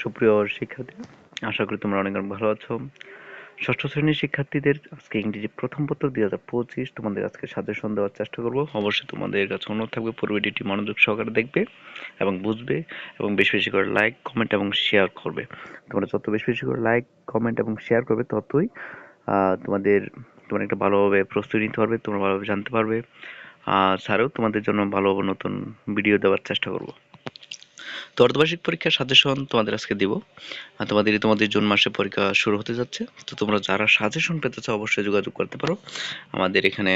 সুপ্রিয় শিক্ষার্থী, আশা করি তোমরা অনেক ভালো আছো। ষষ্ঠ শ্রেণির শিক্ষার্থীদের আজকে ইংরেজি প্রথম পত্র দুই হাজার পঁচিশ তোমাদের আজকে সাজেশন দেওয়ার চেষ্টা করব। অবশ্যই তোমাদের কাছে অনুরোধ থাকবে পুরো ভিডিওটি মনোযোগ সহকারে দেখবে এবং বুঝবে এবং বেশি বেশি করে লাইক কমেন্ট এবং শেয়ার করবে। তোমরা যত বেশি বেশি করে লাইক কমেন্ট এবং শেয়ার করবে, ততই তোমাদের, তোমরা একটা ভালোভাবে প্রস্তুতি নিতে পারবে, তোমরা ভালোভাবে জানতে পারবে। আর স্যারও তোমাদের জন্য ভালো নতুন ভিডিও দেওয়ার চেষ্টা করব। তো অর্ধবার্ষিক পরীক্ষার সাজেশন তোমাদের আজকে দিব। তোমাদের তোমাদের জুন মাসে পরীক্ষা শুরু হতে যাচ্ছে। তো তোমরা যারা সাজেশন পেতে চাও, অবশ্যই যোগাযোগ করতে পারো। আমাদের এখানে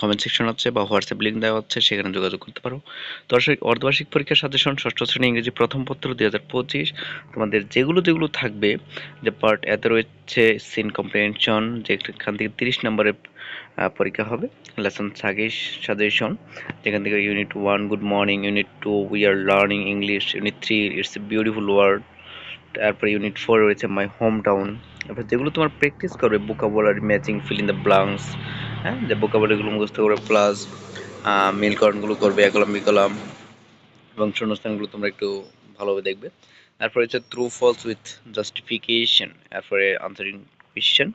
কমেন্ট সেকশন আছে বা হোয়াটসঅ্যাপ লিঙ্ক দেওয়া হচ্ছে সেখানে যোগাযোগ করতে পারো। দর্শক, অর্ধবার্ষিক পরীক্ষার সাজেশন, ষষ্ঠ শ্রেণি ইংরেজি প্রথম পত্র দুই হাজার পঁচিশ। তোমাদের যেগুলো যেগুলো থাকবে, যে পার্ট এতে রয়েছে সিন কম্প্রিহেনশন যেখান থেকে তিরিশ নম্বরের পরীক্ষা হবে লেসন সাগেশ সাজেশন। যেখান থেকে unit one good morning unit two we are learning English unit three it's a beautiful word তারপরে ইউনিট ফোর রয়েছে মাই হোম টাউন তারপর যেগুলো তোমার প্র্যাকটিস করবে vocabulary matching fill in the blanks হ্যাঁ যে ভোকাবুলারিগুলো মুখস্থ করবে প্লাস মিলকরণগুলো করবে, একলাম, বিকলাম এবং শূন্যস্থানগুলো তোমরা একটু ভালোভাবে দেখবে। তারপরে হচ্ছে ট্রু ফলস উইথ জাস্টিফিকেশন তারপরে আনসারিং কোয়েশ্চেন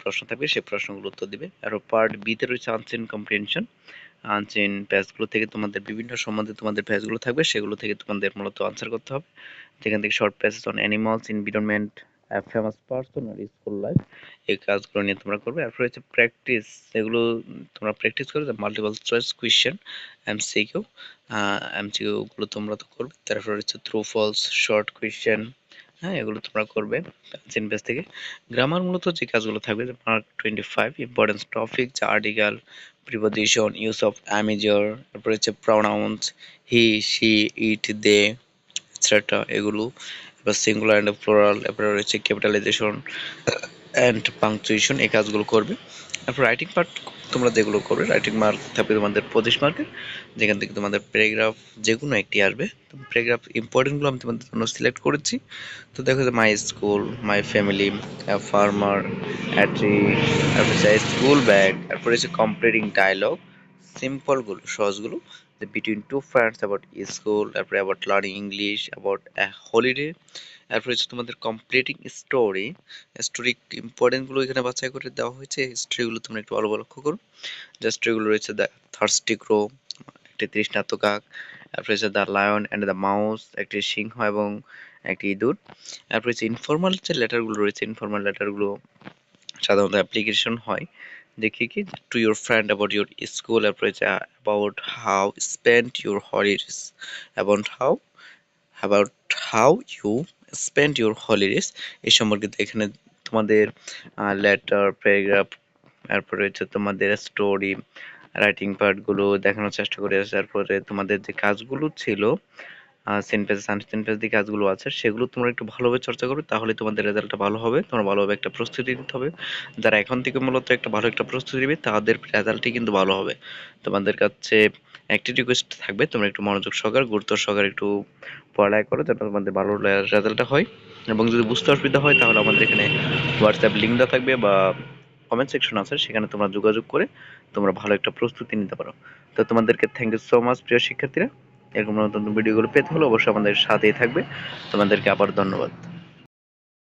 প্রশ্ন থাকবে সেই প্রশ্নগুলো উত্তর দিবে। আর পার্ট বিতে রয়েছে আনসেন কম্প্রিহেনশন আনসেন প্যাচগুলো থেকে তোমাদের বিভিন্ন সম্বন্ধে তোমাদের প্যাচগুলো থাকবে, সেগুলো থেকে তোমাদের মূলত আনসার করতে হবে। যেখান থেকে short passage on animals environment famous person R school life এই কাজগুলো নিয়ে তোমরা করবে। আর রয়েছে প্র্যাকটিস এগুলো তোমরা প্র্যাকটিস করবে। Multiple choice question MCQ MCQ গুলো তোমরা তো করবে। তারপর হচ্ছে ট্রু ফলস শর্ট কোয়েশ্চেন হ্যাঁ এগুলো তোমরা করবে পেন পেজ থেকে। গ্রামার মূলত যে কাজগুলো থাকবে mark twenty five importance topic যে আর্টিকেল প্রিপোজিশন ইউজ অফ অ্যামেজর তারপরে হচ্ছে প্রোনাউন্স হি শি ইট দে এগুলো এবার সিঙ্গুলার অ্যান্ড প্লোরাল এরপরে রয়েছে ক্যাপিটালাইজেশন অ্যান্ড পাংচুয়েশন এই কাজগুলো করবে। তারপর রাইটিং পার্ট তোমরা যেগুলো করবে রাইটিং মার্ক থাকবে তোমাদের পঁচিশ মার্কের যেখান থেকে তোমাদের প্যারাগ্রাফ যে কোনো একটি আসবে। প্যারাগ্রাফ ইম্পর্টেন্টগুলো আমি তোমাদের জন্য সিলেক্ট করেছি। তো দেখো যে my school my family farmer অ্যাট্রি তারপর স্কুল ব্যাগ তারপরে হচ্ছে কমপ্লিটিং ডায়লগ সিম্পলগুলো সহজগুলো the between two friends about school, তারপরে learning English, about a holiday, তারপরে হচ্ছে তোমাদের কমপ্লিটিং স্টোরি স্টোরি ইম্পর্টেন্টগুলো এখানে বাছাই করে দেওয়া হয়েছে হিস্ট্রি গুলো তোমরা একটু ভালো লক্ষ্য করো, যে স্টোরি গুলো রয়েছে দ্য থার্সটি ক্রো একটি তৃষ্ণার্ত কাক তারপরে হচ্ছে the lion and the mouse একটি সিংহ এবং একটি ইঁদুর, তারপরে হচ্ছে ইনফর্মাল যে লেটারগুলো রয়েছে ইনফর্মাল লেটারগুলো সাধারণত অ্যাপ্লিকেশন হয় দেখি কি to your friend about your school about how spend your holidays about how about how you spend your holidays এই সম্পর্কিত এখানে তোমাদের লেটার প্যারাগ্রাফ তারপরে হচ্ছে তোমাদের স্টোরি রাইটিং পার্টগুলো দেখানোর চেষ্টা করে তারপরে তোমাদের যে কাজগুলো ছিল সেন্টেন্স আনসেন্টেন্স যে কাজগুলো আছে। সেগুলো তোমরা একটু ভালোভাবে চর্চা করবে, তাহলে তোমাদের রেজাল্টটা ভালো হবে। তোমরা ভালোভাবে একটা প্রস্তুতি নিতে হবে। যারা এখন থেকে মূলত একটা ভালো একটা প্রস্তুতি নেবে, তাদের রেজাল্টই কিন্তু ভালো হবে। তোমাদের কাছে একটি রিকোয়েস্ট থাকবে, তোমরা একটু মনোযোগ সহকার, গুরুত্ব সহকারে একটু পড়ালেখা করো যাতে তোমাদের ভালো রেজাল্টটা হয়। এবং যদি বুঝতে অসুবিধা হয়, তাহলে আমাদের এখানে হোয়াটসঅ্যাপ লিঙ্ক দেওয়া থাকবে বা কমেন্ট সেকশন আছে, সেখানে তোমরা যোগাযোগ করে তোমরা ভালো একটা প্রস্তুতি নিতে পারো। তো তোমাদেরকে থ্যাংক ইউ সো মাচ প্রিয় শিক্ষার্থীরা। এরকম নতুন ভিডিওগুলো পেতে হলে অবশ্যই আমাদের সাথেই থাকবে। তোমাদেরকে আবার ধন্যবাদ।